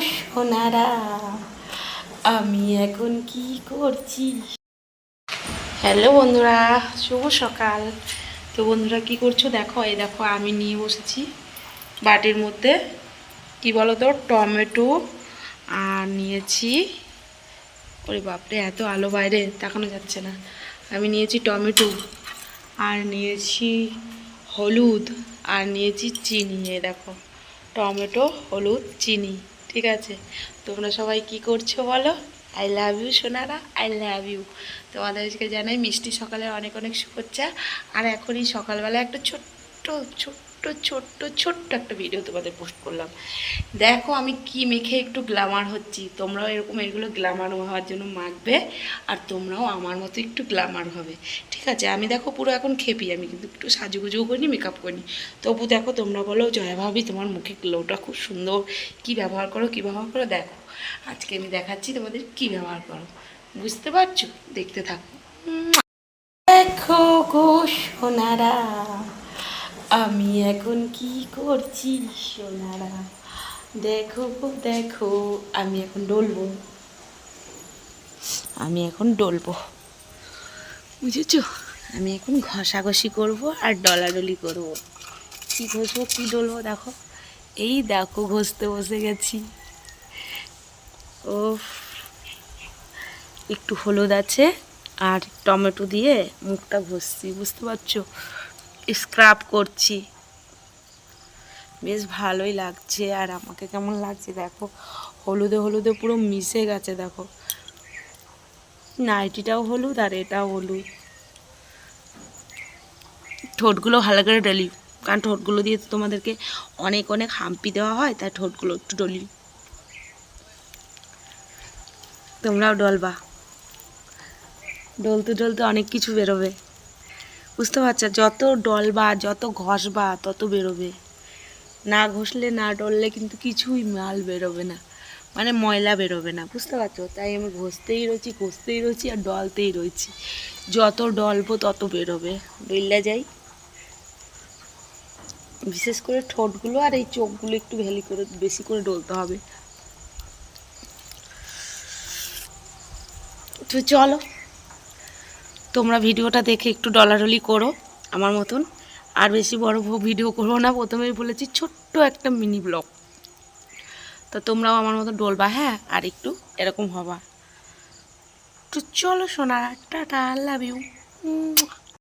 সোনারা আমি এখন কি করছি? হ্যালো বন্ধুরা, শুভ সকাল। তো বন্ধুরা, কি করছ? দেখো, এই দেখো, আমি নিয়ে বসেছি বাটির মধ্যে। কি বলো তো টমেটো। আর নিয়েছি, ওরে বাপরে, এত আলো বাইরে তাকানো যাচ্ছে না। আমি নিয়েছি টমেটো। আর নিয়েছি হলুদ। আর নিয়েছি চিনি এ দেখো। টমেটো, হলুদ, চিনি। ঠিক আছে? তোমরা সবাই কি করছ বলো? আই লাভ ইউ সোনারা আই লাভ ইউ তোমাদেরকে জানাই মিষ্টি সকালে অনেক অনেক শুভেচ্ছা। আর এখনই সকালবেলা একটা ছোট্ট ছোট্ট ছোট্ট ছোট্ট ছোট্ট একটা ভিডিও তোমাদের পোস্ট করলাম। দেখো আমি কি মেখে একটু গ্ল্যামার হচ্ছি। তোমরাও এরকম এগুলো গ্ল্যামার হওয়ার জন্য মাখবে আর তোমরাও আমার মতো একটু গ্ল্যামার হবে। ঠিক আছে? আমি দেখো পুরো এখন খেপি, আমি কিন্তু একটু সাজুগুজুও করিনি মেকআপ করিনি। তবু দেখো তোমরা বলো, জয়া ভাবি তোমার মুখে গ্লোটা খুব সুন্দর। কি ব্যবহার করো, কি ব্যবহার করো? দেখো, আজকে আমি দেখাচ্ছি তোমাদের কি ব্যবহার করো। বুঝতে পারছ? দেখতে থাকো। দেখো গো আমি এখন কি করছি, সোনারা? দেখো দেখো, আমি এখন ডলবো। আমি এখন ডলবো। বুঝেছ? আমি এখন ঘষাঘষি করব আর ডলাডলি করব। কি ঘষবো, কি ডলবো, দেখো। এই দেখো, ঘষতে বসে গেছি। ও একটু হলুদ আছে আর টমেটো দিয়ে মুখটা ঘষছি, বুঝতে পারছ? স্ক্রাব করছি। বেশ ভালোই লাগছে, আর আমাকে কেমন লাগছে দেখো। হলুদে হলুদে পুরো মিশে গেছে দেখো। নাইটিটাও হলুদ আর এটাও হলুদ। ঠোঁটগুলো ভালো করে ডলি, কারণ ঠোঁটগুলো দিয়ে তো তোমাদেরকে অনেক অনেক হাম্পি দেওয়া হয়, তাই ঠোঁটগুলো একটু ডলি। তোমরাও ডলবা। ডলতে ডলতে অনেক কিছু বেরোবে। বুঝতে পারছ, যত ডলবা, যত ঘষবা, তত বেরোবে। না ঘষলে, না ডললে কিন্তু কিছুই মাল বেরোবে না। মানে ময়লা বেরোবে না, বুঝতে পারছ? তাই আমি ঘষতেই রয়েছি ঘষতেই রয়েছি আর ডলতেই রয়েছি। যত ডলবো, তত বেরোবে। ডললে যাই। বিশেষ করে ঠোঁটগুলো আর এই চোখগুলো একটু ভ্যালি করে, বেশি করে ডলতে হবে। তো চলো। তোমরা ভিডিওটা দেখে একটু ডলারলি করো, আমার মতন। আর বেশি বড় ভিডিও করব না, প্রথমেই বলেছি ছোট্ট একটা মিনি ব্লগ। তো তোমরাও আমার মতো ডলবা হ্যাঁ? আর একটু এরকম হবা। তো চলো সোনা, টাটা লাভ ইউ